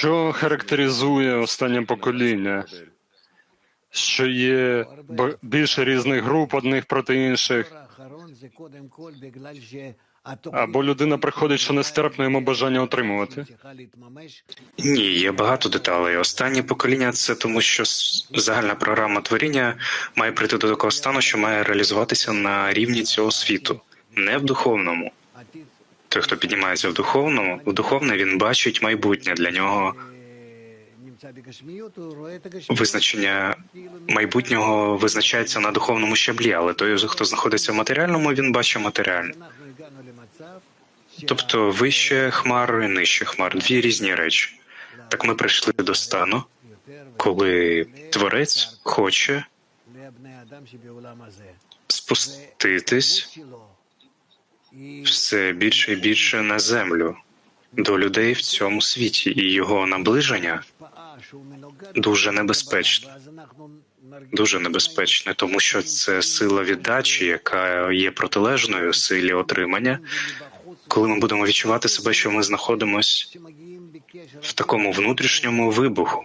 Що характеризує останнє покоління? Що є більше різних груп одних проти інших, або людина приходить, що нестерпно йому бажання отримувати. Ні, є багато деталей. Останнє покоління це тому, що загальна програма творіння має прийти до такого стану, що має реалізуватися на рівні цього світу, не в духовному. Той, хто піднімається в духовному, в духовне він бачить майбутнє. Для нього визначення майбутнього визначається на духовному щаблі, але той, хто знаходиться в матеріальному, він бачить матеріальне. Тобто вище хмар і нижче хмар дві різні речі. Так ми прийшли до стану, коли творець хоче спуститись все більше і більше на землю до людей в цьому світі, і його наближення дуже небезпечне. Дуже небезпечне, тому що це сила віддачі, яка є протилежною силі отримання. Коли ми будемо відчувати себе, що ми знаходимось в такому внутрішньому вибуху,